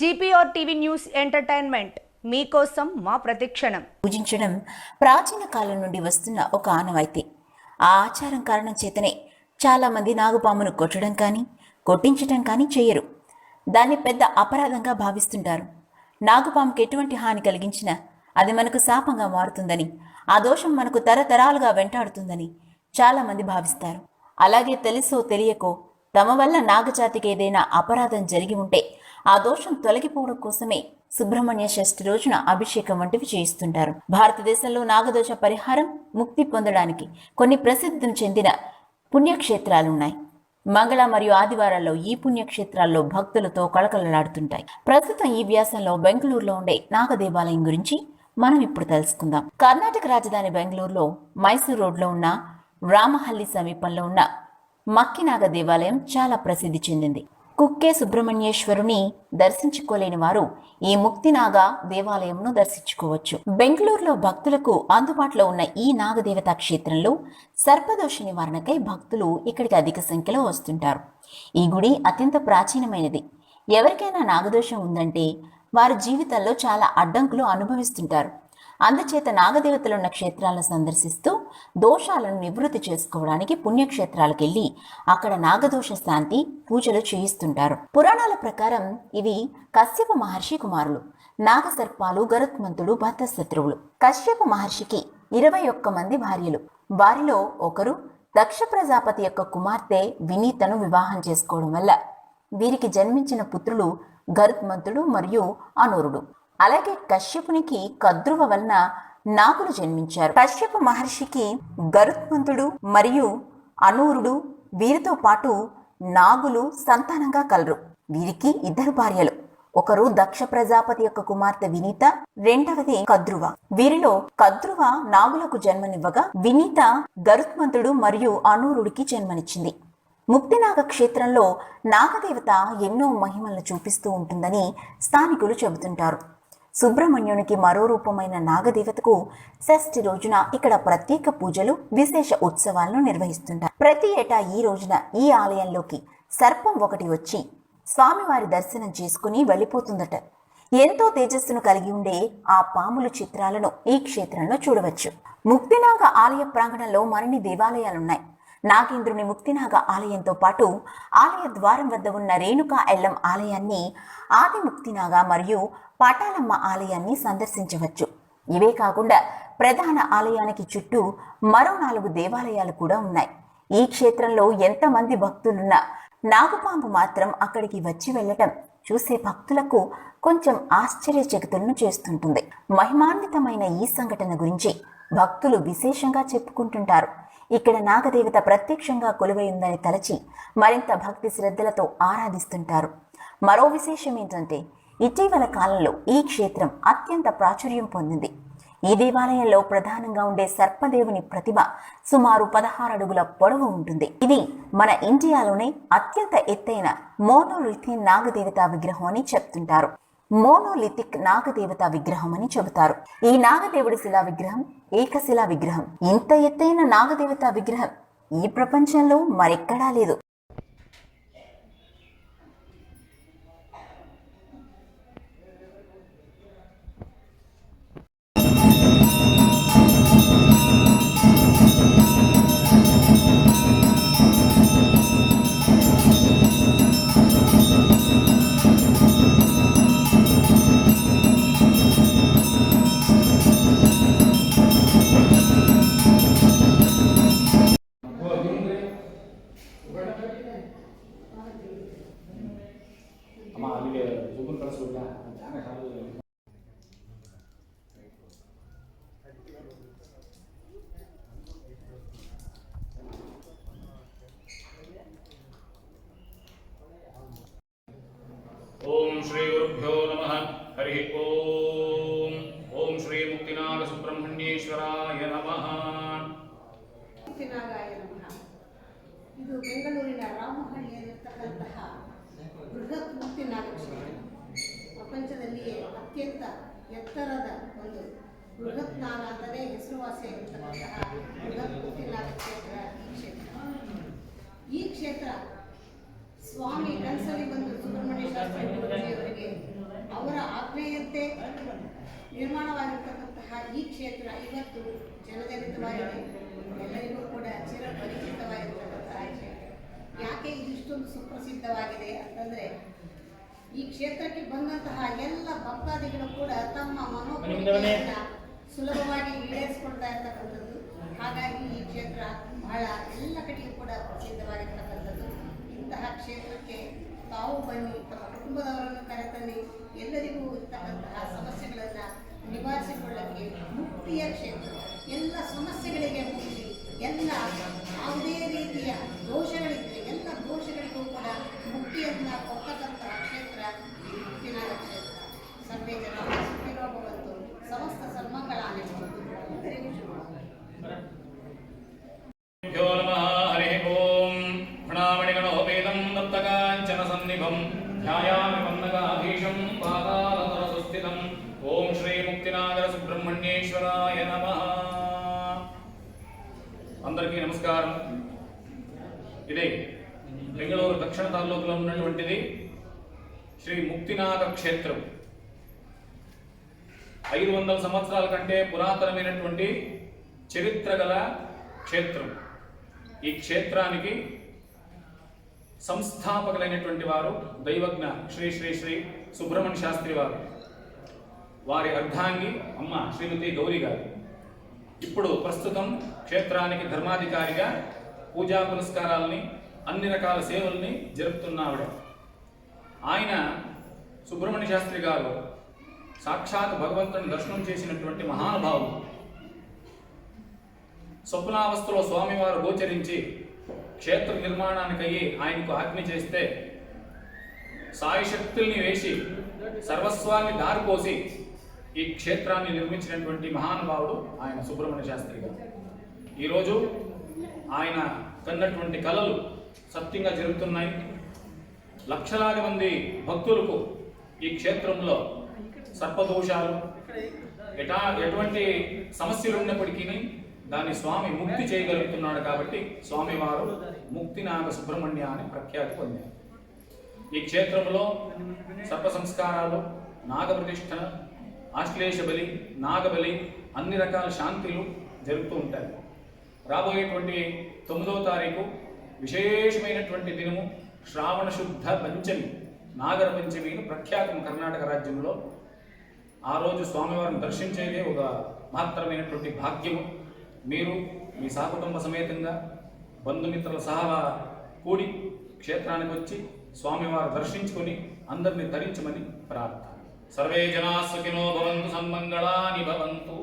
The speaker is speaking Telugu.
జీపీఆర్ టీవీ న్యూస్ ఎంటర్టైన్మెంట్ మీకోసం మా ప్రతిక్షణం. పూజించడం ప్రాచీన కాలం నుండి వస్తున్న ఒక ఆనవాయితీ. ఆ ఆచారం కారణం చేతనే చాలామంది నాగుపామును కొట్టడం కానీ కొట్టించడం కానీ చేయరు. దాన్ని పెద్ద అపరాధంగా భావిస్తుంటారు. నాగుపాముకి ఎటువంటి హాని కలిగించినా అది మనకు శాపంగా మారుతుందని ఆ దోషం మనకు తరతరాలుగా వెంటాడుతుందని చాలామంది భావిస్తారు. అలాగే తెలుసో తెలియకో తమ వల్ల నాగజాతికి ఏదైనా అపరాధం జరిగి ఉంటే ఆ దోషం తొలగిపోవడం కోసమే సుబ్రహ్మణ్య షష్ఠి రోజున అభిషేకం వంటివి చేయిస్తుంటారు. భారతదేశంలో నాగదోష పరిహారం ముక్తి పొందడానికి కొన్ని ప్రసిద్ధి చెందిన పుణ్యక్షేత్రాలున్నాయి. మంగళ మరియు ఆదివారాల్లో ఈ పుణ్యక్షేత్రాల్లో భక్తులతో కళకళలాడుతుంటాయి. ప్రస్తుతం ఈ వ్యాసంలో బెంగళూరులో ఉండే నాగ దేవాలయం గురించి మనం ఇప్పుడు తెలుసుకుందాం. కర్ణాటక రాజధాని బెంగళూరులో మైసూర్ రోడ్లో ఉన్న రామహల్లి సమీపంలో ఉన్న మక్కినాగ దేవాలయం చాలా ప్రసిద్ధి చెందింది. కుక్కే సుబ్రహ్మణ్యేశ్వరుని దర్శించుకోలేని వారు ఈ ముక్తినాగ దేవాలయంను దర్శించుకోవచ్చు. బెంగళూరులో భక్తులకు అందుబాటులో ఉన్న ఈ నాగదేవతా క్షేత్రంలో సర్పదోష నివారణకై భక్తులు ఇక్కడికి అధిక సంఖ్యలో వస్తుంటారు. ఈ గుడి అత్యంత ప్రాచీనమైనది. ఎవరికైనా నాగదోషం ఉందంటే వారి జీవితంలో చాలా అడ్డంకులు అనుభవిస్తుంటారు. అందుచేత నాగదేవతలున్న క్షేత్రాలను సందర్శిస్తూ దోషాలను నివృత్తి చేసుకోవడానికి పుణ్యక్షేత్రాలకు వెళ్ళి అక్కడ నాగదోష శాంతి పూజలు చేయిస్తుంటారు. పురాణాల ప్రకారం ఇవి కశ్యప మహర్షి కుమారులు నాగసర్పాలు గరుత్మంతుడు భర్తశత్రువులు. కశ్యప మహర్షికి ఇరవై ఒక్క మంది భార్యలు. వారిలో ఒకరు దక్ష ప్రజాపతి యొక్క కుమార్తె వినీతను వివాహం చేసుకోవడం వల్ల వీరికి జన్మించిన పుత్రులు గరుత్మంతుడు మరియు అనూరుడు. అలాగే కశ్యపునికి కద్రువ వలన నాగులు జన్మించారు. కశ్యప మహర్షికి గరుత్మంతుడు మరియు అనూరుడు వీరితో పాటు నాగులు సంతానంగా కలరు. వీరికి ఇద్దరు భార్యలు. ఒకరు దక్ష ప్రజాపతి యొక్క కుమార్తె వినీత రెండవది కద్రువ. వీరిలో కద్రువ నాగులకు జన్మనివ్వగా వినీత గరుత్మంతుడు మరియు అనూరుడికి జన్మనిచ్చింది. ముక్తినాగ క్షేత్రంలో నాగదేవత ఎన్నో మహిమలను చూపిస్తూ ఉంటుందని స్థానికులు చెబుతుంటారు. సుబ్రహ్మణ్యునికి మరో రూపమైన నాగదేవతకు షష్ఠి రోజున ఇక్కడ ప్రత్యేక పూజలు విశేష ఉత్సవాలను నిర్వహిస్తుంటారు ప్రతి ఏటా ఈ రోజున ఈ ఆలయంలోకి సర్పం ఒకటి వచ్చి స్వామివారి దర్శనం చేసుకుని వెళ్ళిపోతుందట. ఎంతో తేజస్సును కలిగి ఉండే ఆ పాముల చిత్రాలను ఈ క్షేత్రంలో చూడవచ్చు. ముక్తినాగ ఆలయ ప్రాంగణంలో మరిన్ని దేవాలయాలున్నాయి. నాగేంద్రుని ముక్తినాగ ఆలయంతో పాటు ఆలయ ద్వారం వద్ద ఉన్న రేణుకా ఎల్లం ఆలయాన్ని ఆది ముక్తినాగ మరియు పాటాలమ్మ ఆలయాన్ని సందర్శించవచ్చు. ఇవే కాకుండా ప్రధాన ఆలయానికి చుట్టూ మరో నాలుగు దేవాలయాలు కూడా ఉన్నాయి. ఈ క్షేత్రంలో ఎంతమంది భక్తులున్నా నాగుపాంపు మాత్రం అక్కడికి వచ్చి వెళ్ళటం చూసే భక్తులకు కొంచెం ఆశ్చర్యచకితులను చేస్తుంటుంది. మహిమాన్వితమైన ఈ సంఘటన గురించి భక్తులు విశేషంగా చెప్పుకుంటుంటారు. ఇక్కడ నాగదేవత ప్రత్యక్షంగా కొలువై ఉందని తలచి మరింత భక్తి శ్రద్ధలతో ఆరాధిస్తుంటారు. మరో విశేషం ఏంటంటే ఇటీవల కాలంలో ఈ క్షేత్రం అత్యంత ప్రాచుర్యం పొందింది. ఈ దేవాలయంలో ప్రధానంగా ఉండే సర్పదేవుని ప్రతిమ సుమారు పదహారు అడుగుల పొడవు ఉంటుంది. ఇది మన ఇండియాలోనే అత్యంత ఎత్తైన మోనోలిథిన్ నాగదేవత విగ్రహం అని చెప్తుంటారు. మోనోలిథిక్ నాగదేవత విగ్రహం అని చెబుతారు. ఈ నాగదేవుడి శిలా విగ్రహం ఏకశిలా విగ్రహం. ఇంత ఎత్తైన నాగదేవత విగ్రహం ఈ ప్రపంచంలో మరెక్కడా లేదు. ಓಂ ಶ್ರೀ ಗುರುಭ್ಯೋ ನಮಃ ಹರಿ ಓಂ ಓಂ ಶ್ರೀ ಮುಕ್ತಿನಾಥ ಸುಬ್ರಹ್ಮಣ್ಯೇಶ್ವರಾಯ ನಮಃ ಮುಕ್ತಿನಾಗಾಯ ನಮಃ ಇದು ಬೆಂಗಳೂರಿನ ರಾಮಹಳ್ಳಿಯಲ್ಲಿರ್ತಕ್ಕಂತಹ ಬೃಹತ್ ಮುಕ್ತಿನಾಗ ಕ್ಷೇತ್ರ. ಪ್ರಪಂಚದಲ್ಲಿಯೇ ಅತ್ಯಂತ ಎತ್ತರದ ಒಂದು ಬೃಹತ್ ಹೆಸರುವಾಸಿ ಹೆಸರುವಾಸಿಯಾಗಿರ್ತಕ್ಕಂತಹ ಬೃಹತ್ ಮುಕ್ತಿನಾಗ ಕ್ಷೇತ್ರ ಈ ಕ್ಷೇತ್ರ ಈ ಕ್ಷೇತ್ರ ಸ್ವಾಮಿ ಕನಸಲ್ಲಿ ಬಂದು ಸುಬ್ರಹ್ಮಣ್ಯ ಗುರೂಜಿಯವರಿಗೆ ಅವರ ಆಜ್ಞೆಯಂತೆ ನಿರ್ಮಾಣವಾಗಿರ್ತಕ್ಕಂತಹ ಈ ಕ್ಷೇತ್ರ ಇವತ್ತು ಜನಜನಿತವಾಗಿದೆ. ಎಲ್ಲರಿಗೂ ಕೂಡ ಚಿರಪರಿಚಿತವಾಗಿರ್ತಕ್ಕಂತಹ ಕ್ಷೇತ್ರ. ಯಾಕೆ ಇದಿಷ್ಟೊಂದು ಸುಪ್ರಸಿದ್ಧವಾಗಿದೆ ಅಂತಂದರೆ ಈ ಕ್ಷೇತ್ರಕ್ಕೆ ಬಂದಂತಹ ಎಲ್ಲ ಭಕ್ತಾದಿಗಳು ಕೂಡ ತಮ್ಮ ಮನೋಭೂತಿಯನ್ನ ಸುಲಭವಾಗಿ ಈಡೇರಿಸಿಕೊಳ್ತಾ ಇರ್ತಕ್ಕಂಥದ್ದು. ಹಾಗಾಗಿ ಈ ಕ್ಷೇತ್ರ ಬಹಳ ಎಲ್ಲ ಕಡೆಗೂ ಕೂಡ ಪ್ರಸಿದ್ಧವಾಗಿರ್ತಕ್ಕಂಥದ್ದು ಇಂತಹ ಕ್ಷೇತ್ರಕ್ಕೆ ತಾವು ಬನ್ನಿ, ತಮ್ಮ ಕುಟುಂಬದವರನ್ನು ಕರೆತನ್ನಿ, ಎಲ್ಲರಿಗೂ ಇರ್ತಕ್ಕಂತಹ ಸಮಸ್ಯೆಗಳನ್ನು ನಿವಾರಿಸಿಕೊಳ್ಳಕ್ಕೆ ಮುಕ್ತಿಯ ಕ್ಷೇತ್ರ. ಎಲ್ಲ ಸಮಸ್ಯೆಗಳಿಗೆ ಮುಕ್ತಿ, ಎಲ್ಲ ಯಾವುದೇ ರೀತಿಯ ದೋಷಗಳಿದ್ದರೆ ಎಲ್ಲ ದೋಷಗಳಿಗೂ ಕೂಡ ಮುಕ್ತಿಯನ್ನು ಕೊಡ್ತಕ್ಕಂತಹ ಕ್ಷೇತ್ರ ಈ ಕ್ಷೇತ್ರ. ಸರ್ವೇ సమస్త సన్మంగళాన్ని ఓం శ్రీ ముక్తినాగర సుబ్రహ్మణ్యేశ్వరాయ నమ. అందరికీ నమస్కారం. ఇదే బెంగళూరు దక్షిణ తాలూకులో ఉన్నటువంటిది శ్రీ ముక్తినాథ క్షేత్రం. ఐదు వందల సంవత్సరాల కంటే పురాతనమైనటువంటి చరిత్ర గల క్షేత్రం. ఈ క్షేత్రానికి సంస్థాపకులైనటువంటి వారు దైవజ్ఞ శ్రీ శ్రీ శ్రీ సుబ్రహ్మణ్య శాస్త్రి వారు. వారి అర్ధాంగి అమ్మ శ్రీమతి గౌరీ గారు. ఇప్పుడు ప్రస్తుతం క్షేత్రానికి ధర్మాధికారిగా పూజా పురస్కారాలని అన్ని రకాల సేవల్ని జరుపుతున్న ఆవిడ. ఆయన సుబ్రహ్మణ్య శాస్త్రి గారు సాక్షాత్ భగవంతుని దర్శనం చేసినటువంటి మహానుభావుడు. స్వప్నావస్థలో స్వామివారు గోచరించి క్షేత్ర నిర్మాణానికయ్యి ఆయనకు ఆజ్ఞ చేస్తే సాయి శక్తుల్ని వేసి సర్వస్వాన్ని దారిపోసి ఈ క్షేత్రాన్ని నిర్మించినటువంటి మహానుభావుడు ఆయన సుబ్రహ్మణ్య శాస్త్రి గారు. ఈరోజు ఆయన కన్నటువంటి కళలు సత్యంగా జరుగుతున్నాయి. లక్షలాది మంది భక్తులకు ఈ క్షేత్రంలో సర్పదోషాలు. ఎటా ఎటువంటి సమస్యలు ఉన్నప్పటికీ దాన్ని స్వామి ముక్తి చేయగలుగుతున్నాడు కాబట్టి స్వామివారు ముక్తినాగ సుబ్రహ్మణ్య అని ప్రఖ్యాతి పొందారు. ఈ క్షేత్రంలో సర్ప సంస్కారాలు నాగప్రతిష్ఠ ఆశ్లేష బలి నాగబలి అన్ని రకాల శాంతిలు జరుగుతూ ఉంటాయి. రాబోయేటువంటి తొమ్మిదవ తారీఖు విశేషమైనటువంటి దినము శ్రావణ శుద్ధ పంచమి నాగర పంచమిని ప్రఖ్యాతం కర్ణాటక రాజ్యంలో ఆ రోజు స్వామివారిని దర్శించేదే ఒక మాత్రమైనటువంటి భాగ్యము. మీరు మీ సహకుటుంబ సమేతంగా బంధుమిత్రుల సహా కూడి క్షేత్రానికి వచ్చి స్వామివారు దర్శించుకొని అందరిని ధరించమని ప్రార్థన. సర్వే జనా సుఖినో భవంతు సన్మంగళాని భవంతు.